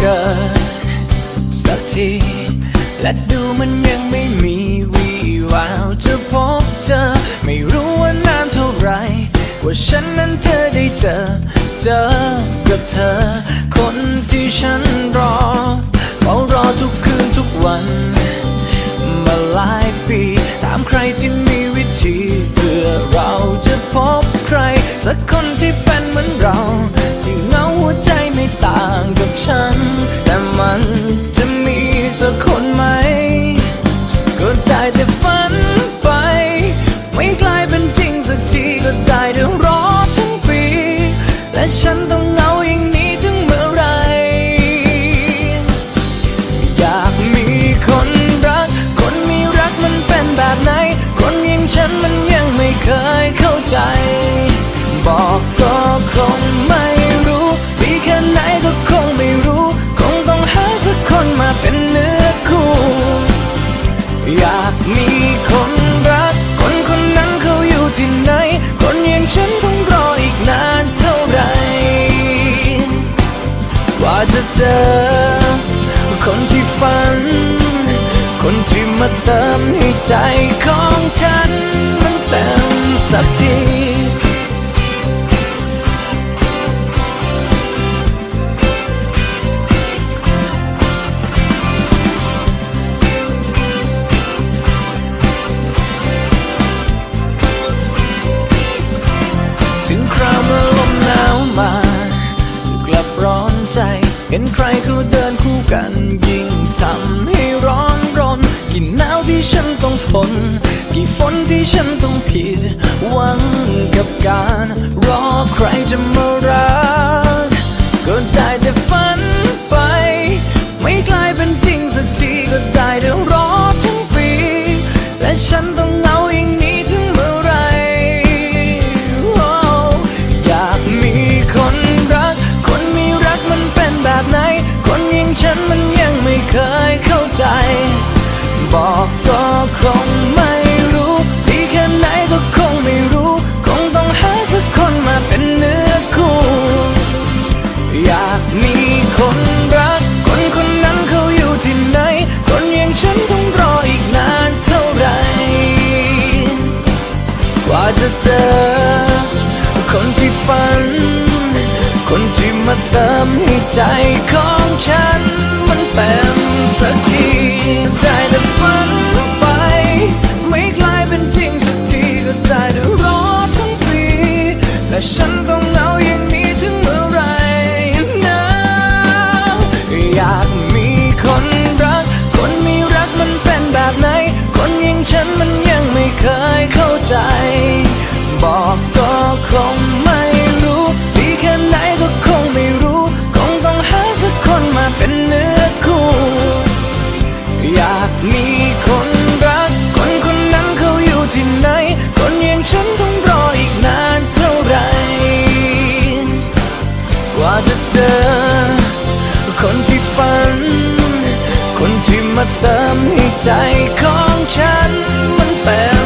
เกิดสักที และดูมันยังไม่มีวี่แววจะพบเจอ ไม่รู้ว่านานเท่าไรกว่าฉันนั้นเธอได้เจอ เจอกับเธอ คนที่ฉันรอเฝ้ารอทุกคืนทุกวัน มาหลายปี ถามใครที่มีวิธี เพื่อเราจะพบใคร สักคนที่ ว่าจะเจอ คนที่ฝัน คนที่มาเติมให้ใจของฉัน เดินคู่กันยิ่งทำให้ร้อนรนกี่หนาวที่ฉันต้องทน กี่ฝนที่ฉันต้องผิด หวังกับการรอใครจะมา เติมให้ใจของฉัน มันเต็มสักทีได้แต่ฝันไป ไม่กลายเป็นจริงสักทีก็ได้แต่รอทั้งปีและฉัน อยากมีคนรัก คนคนนั้นเขาอยู่ที่ไหน คนอย่างฉันต้องรออีกนานเท่าไหร่กว่าจะเจอ คนที่ฝัน คนที่มาเติมให้ใจของฉันมันเป็น